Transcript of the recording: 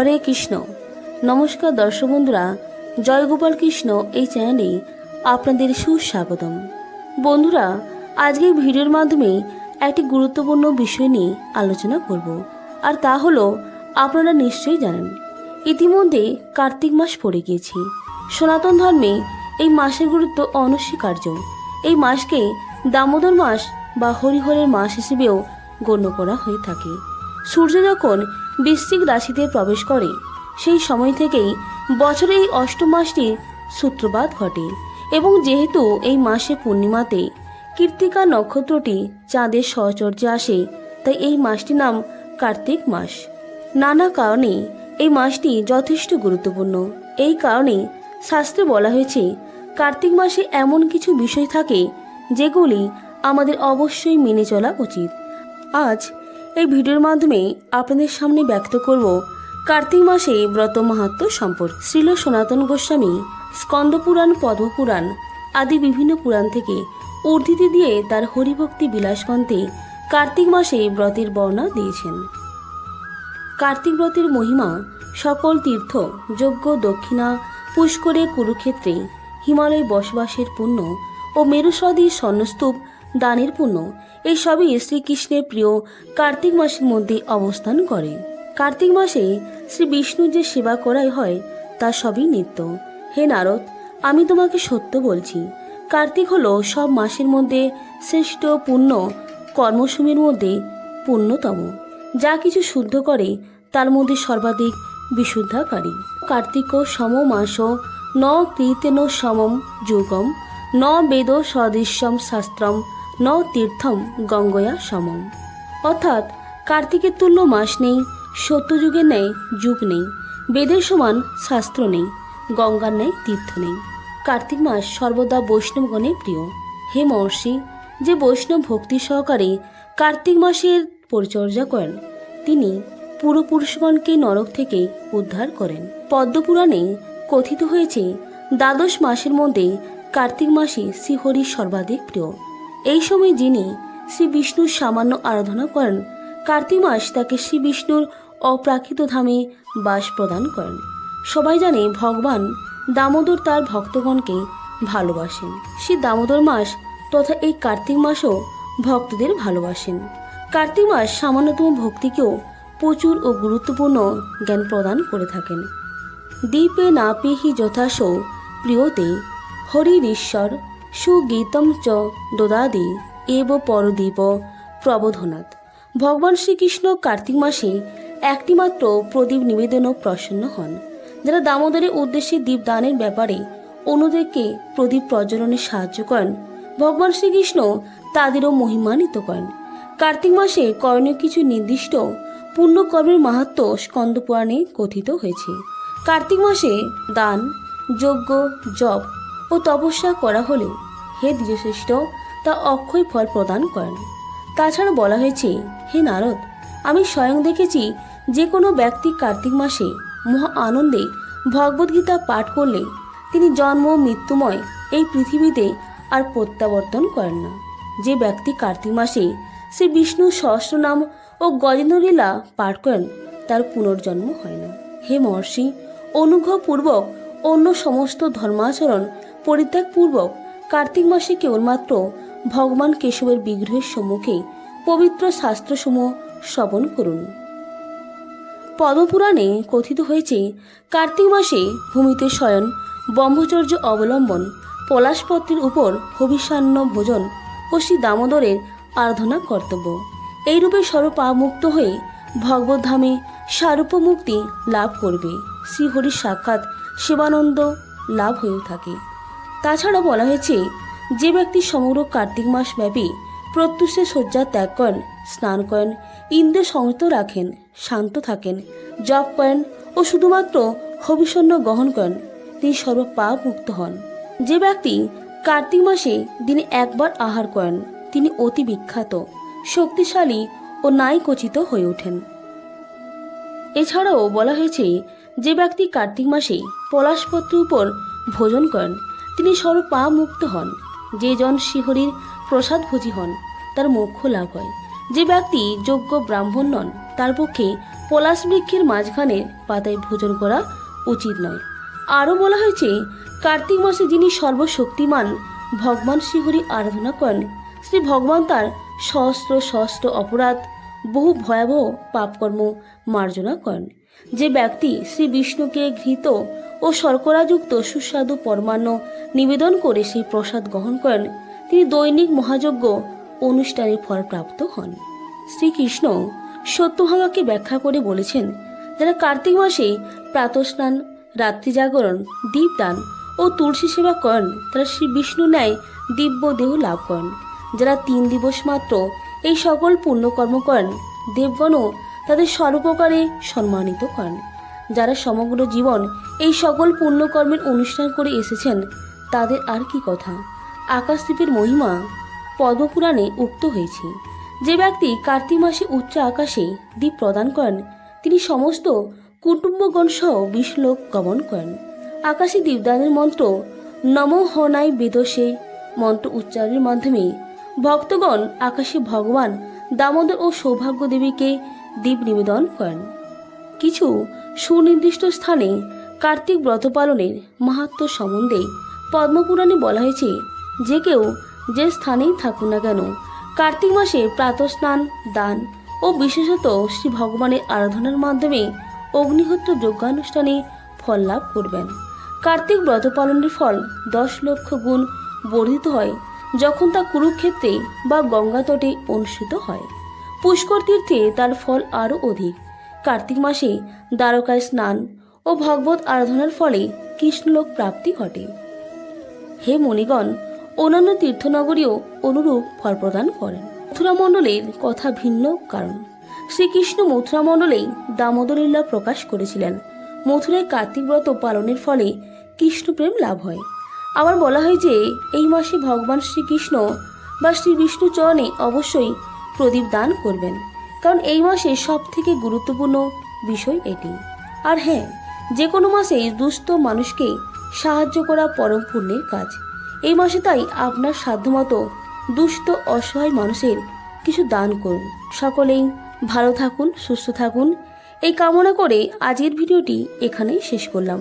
হরে কৃষ্ণ। নমস্কার দর্শক বন্ধুরা, জয় গোপাল কৃষ্ণ এই চ্যানেলে আপনাদের সুস্বাগতম। বন্ধুরা আজকের ভিডিওর মাধ্যমে একটি গুরুত্বপূর্ণ বিষয় নিয়ে আলোচনা করব, আর তা হলো আপনারা নিশ্চয়ই জানেন, ইতিমধ্যে কার্তিক মাস পড়ে গিয়েছে। সনাতন ধর্মে এই মাসের গুরুত্ব অনস্বীকার্য। এই মাসকে দামোদর মাস বা হরিহরের মাস হিসেবেও গণ্য করা হয়ে থাকে। সূর্য যখন বৃশ্চিক রাশিতে প্রবেশ করে, সেই সময় থেকেই বছরে এই অষ্টম মাসটির সূত্রপাত ঘটে এবং যেহেতু এই মাসে পূর্ণিমাতে কীর্তিকা নক্ষত্রটি চাঁদের সহচর্যে আসে, তাই এই মাসটির নাম কার্তিক মাস। নানা কারণে এই মাসটি যথেষ্ট গুরুত্বপূর্ণ। এই কারণে শাস্ত্রে বলা হয়েছে, কার্তিক মাসে এমন কিছু বিষয় থাকে যেগুলি আমাদের অবশ্যই মেনে চলা উচিত। আজ এই ভিডিওর মাধ্যমে আপনাদের সামনে ব্যক্ত করব কার্তিক মাসে ব্রত মাহাত্ম সম্পর্কে। শ্রীল সনাতন গোস্বামী স্কন্দপুরাণ, পদ্মপুরাণ আদি বিভিন্ন পুরাণ থেকে উদ্ধৃতি দিয়ে তার হরিভক্তি বিলাসগ্রন্থে কার্তিক মাসে ব্রতের বর্ণনা দিয়েছেন। কার্তিক ব্রতের মহিমা সকল তীর্থ, যজ্ঞ, দক্ষিণা, পুষ্করে, কুরুক্ষেত্রে হিমালয় বসবাসের পুণ্য ও মেরুসদী স্বর্ণস্তূপ দানের পুণ্য। এই সবই শ্রীকৃষ্ণের প্রিয় কার্তিক মাসের মধ্যে অবস্থান করে। কার্তিক মাসে শ্রী বিষ্ণুর যে সেবা করাই হয়, তা সবই নিত্য। হে নারদ, আমি তোমাকে সত্য বলছি, কার্তিক হলো সব মাসের মধ্যে শ্রেষ্ঠ, পুণ্য, কর্মসূমির মধ্যে পুণ্যতম। যা কিছু শুদ্ধ করে, তার মধ্যে সর্বাধিক বিশুদ্ধাকারী। কার্তিক সম মাস ন কৃতেন সমম যুগম, ন বেদ সদৃশ্যম শাস্ত্রম ন তীর্থম গঙ্গয়া সমম। অর্থাৎ কার্তিকের তুল্য মাস নেই সত্যযুগের ন্যায় যুগ নেই, বেদের সমান শাস্ত্র নেই, গঙ্গার ন্যায় তীর্থ নেই। কার্তিক মাস সর্বদা বৈষ্ণবগণে প্রিয়। হে মহর্ষি, যে বৈষ্ণব ভক্তি সহকারে কার্তিক মাসের পরিচর্যা করেন, তিনি পূর্বপুরুষগণকে নরক থেকে উদ্ধার করেন। পদ্মপুরাণে কথিত হয়েছে, দ্বাদশ মাসের মধ্যে কার্তিক মাসে শ্রীহরি সর্বাধিক প্রিয়। এই সময় যিনি শ্রী বিষ্ণুর সামান্য আরাধনা করেন, কার্তিক মাস তাকে শ্রী বিষ্ণুর অপ্রাকৃত ধামে বাস প্রদান করেন। সবাই জানে ভগবান দামোদর তার ভক্তগণকে ভালোবাসেন। শ্রী দামোদর মাস তথা এই কার্তিক মাসও ভক্তদের ভালোবাসেন। কার্তিক মাস সামান্যতম ভক্তিকেও প্রচুর ও গুরুত্বপূর্ণ জ্ঞান প্রদান করে থাকেন। দীপে না পেহি যথাসৌ প্রিয়তে হরিশ্বর সুগীতম চ দোদাদি এব পরদীপ প্রবোধনাথ। ভগবান শ্রীকৃষ্ণ কার্তিক মাসে একটিমাত্র প্রদীপ নিবেদনও প্রসন্ন হন, যারা দামোদরের উদ্দেশ্যে দীপদানের ব্যাপারে অন্যদেরকে প্রদীপ প্রজ্বলনে সাহায্য করেন। ভগবান শ্রীকৃষ্ণ তাদেরও মহিমান্বিত করেন। কার্তিক মাসে করণীয় কিছু নির্দিষ্ট পুণ্যকর্মের মাহাত্ম স্কন্দপুরাণে কথিত হয়েছে। কার্তিক মাসে দান, যজ্ঞ, জপ ও তপস্যা করা হলেও হে ধীরশ্রেষ্ঠ তা অক্ষয় ফল প্রদান করেন। তাছাড়া বলা হয়েছে, হে নারদ, আমি স্বয়ং দেখেছি যে কোনো ব্যক্তি কার্তিক মাসে মহা আনন্দে ভগবদ্গীতা পাঠ করলে তিনি জন্ম, মৃত্যুময় এই পৃথিবীতে আর প্রত্যাবর্তন করেন না। যে ব্যক্তি কার্তিক মাসে শ্রী বিষ্ণুর সহস্রনাম ও গজেন্দ্রলীলা পাঠ করেন, তার পুনর্জন্ম হয় না। হে মহর্ষি, অনুগ্রহপূর্বক অন্য সমস্ত ধর্মাচরণ পরিত্যাগপূর্বক কার্তিক মাসে কেবলমাত্র ভগবান কেশবের বিগ্রহের সম্মুখে পবিত্র শাস্ত্রসমূহ শ্রবণ করুন। পদ্মপুরাণে কথিত হয়েছে, কার্তিক মাসে ভূমিতে শয়ন, ব্রহ্মচর্য অবলম্বন, পলাশপত্রের উপর হবিষান্ন ভোজন ও শ্রী দামোদরের আরাধনা কর্তব্য। এইরূপে সর্বপামুক্ত হয়ে ভগবদ্ধামে স্বরূপ মুক্তি লাভ করবে। শ্রীহরির সাক্ষাৎ শিবানন্দ লাভ হয়ে থাকে। তাছাড়া বলা হয়েছে, যে ব্যক্তি সমগ্র কার্তিক মাস ব্যাপী প্রত্যুষে শয্যা ত্যাগ করেন, স্নান করেন ইন্দ্র সংযত রাখেন, শান্ত থাকেন, জপ করেন ও শুধুমাত্র হবিষণ্য গ্রহণ করেন, তিনি সর্বপাপ মুক্ত হন। যে ব্যক্তি কার্তিক মাসে দিনে একবার আহার করেন, তিনি অতি বিখ্যাত, শক্তিশালী ও নাই কচিত হয়ে ওঠেন। এছাড়াও বলা হয়েছে, যে ব্যক্তি কার্তিক মাসে পলাশপত্রের উপর ভোজন করেন তিনি সর্বপা মুক্ত হন। যে জন শিহরির প্রসাদভোজী হন, তার মোক্ষ লাভ হয়। যে ব্যক্তি যোগ্য ব্রাহ্মণ নন, তার পক্ষে পলাশ বৃক্ষের মাঝখানে পাতায় ভোজন করা উচিত নয়। আরও বলা হয়েছে, কার্তিক মাসে যিনি সর্বশক্তিমান ভগবান শ্রীহরি আরাধনা করেন, শ্রী ভগবান তার সহস্র সহস্র অপরাধ, বহু ভয়াবহ পাপকর্ম মার্জনা করেন। যে ব্যক্তি শ্রী বিষ্ণুকে ঘৃত ও শর্করাযুক্ত সুস্বাদু পরমান্ন নিবেদন করে সেই প্রসাদ গ্রহণ করেন। তিনি দৈনিক মহাযজ্ঞ অনুষ্ঠানে ফল প্রাপ্ত হন। শ্রীকৃষ্ণ সত্যভামাকে ব্যাখ্যা করে বলেছেন, যারা কার্তিক মাসে প্রাতস্নান, রাত্রি জাগরণ, দীপদান ও তুলসী সেবা করেন, তারা শ্রী বিষ্ণু ন্যায় দিব্য দেহ লাভ করেন। যারা তিন দিবস মাত্র এই সকল পুণ্যকর্ম করেন, দেবগণও তাদের সর্বপ্রকারে সম্মানিত করেন। যারা সমগ্র জীবন এই সকল পুণ্যকর্মের অনুষ্ঠান করে এসেছেন, তাদের আর কি কথা? আকাশদ্বীপের মহিমা পদ্মপুরাণে উক্ত হয়েছে। যে ব্যক্তি কার্তিক মাসে উচ্চ আকাশে দ্বীপ প্রদান করেন, তিনি সমস্ত কুটুম্বগণ সহ বিষ্ণুলোক গমন করেন। আকাশে দীপদানের মন্ত্র নম হনাই বেদসে মন্ত্র উচ্চারণের মাধ্যমে ভক্তগণ আকাশে ভগবান দামোদর ও সৌভাগ্য দেবীকে দীপ নিবেদন করেন। কিছু সুনির্দিষ্ট স্থানে কার্তিক ব্রত পালনের মাহাত্ম সম্বন্ধে পদ্মপুরাণে বলা হয়েছে যে কেউ যে স্থানেই থাকুক না কেন, কার্তিক মাসে প্রাতস্নান দান ও বিশেষত শ্রী ভগবানের আরাধনার মাধ্যমে অগ্নিহোত্র যজ্ঞানুষ্ঠানে ফল লাভ করবেন। কার্তিক ব্রত পালনের ফল দশ লক্ষ গুণ বর্ধিত হয় যখন তা কুরুক্ষেত্রে বা গঙ্গা তটে অনুষ্ঠিত হয়। পুষ্কর তীর্থে তার ফল আরও অধিক। কার্তিক মাসে দ্বারকায় স্নান ও ভগবত আরাধনার ফলে কৃষ্ণলোক প্রাপ্তি ঘটে। হে মণিগণ, অন্যান্য তীর্থনগরীও অনুরূপ ফল প্রদান করেন। মথুরা মণ্ডলের কথা ভিন্ন কারণ। শ্রীকৃষ্ণ মথুরা মণ্ডলেই দামোদর লীলা প্রকাশ করেছিলেন। মথুরায় কার্তিক ব্রত পালনের ফলে কৃষ্ণপ্রেম লাভ হয়। আবার বলা হয় যে, এই মাসে ভগবান শ্রীকৃষ্ণ বা শ্রী বিষ্ণু চরণে অবশ্যই প্রদীপ দান করবেন। কারণ এই মাসে সব থেকে গুরুত্বপূর্ণ বিষয় এটি। আর হ্যাঁ যে কোনো মাসে দুস্থ মানুষকে সাহায্য করা পরম পুণ্যের কাজ। এই মাসে তাই আপনার সাধ্যমতো দুস্থ, অসহায় মানুষের কিছু দান করুন। সকলেই ভালো থাকুন, সুস্থ থাকুন। এই কামনা করে আজকের ভিডিওটি এখানেই শেষ করলাম।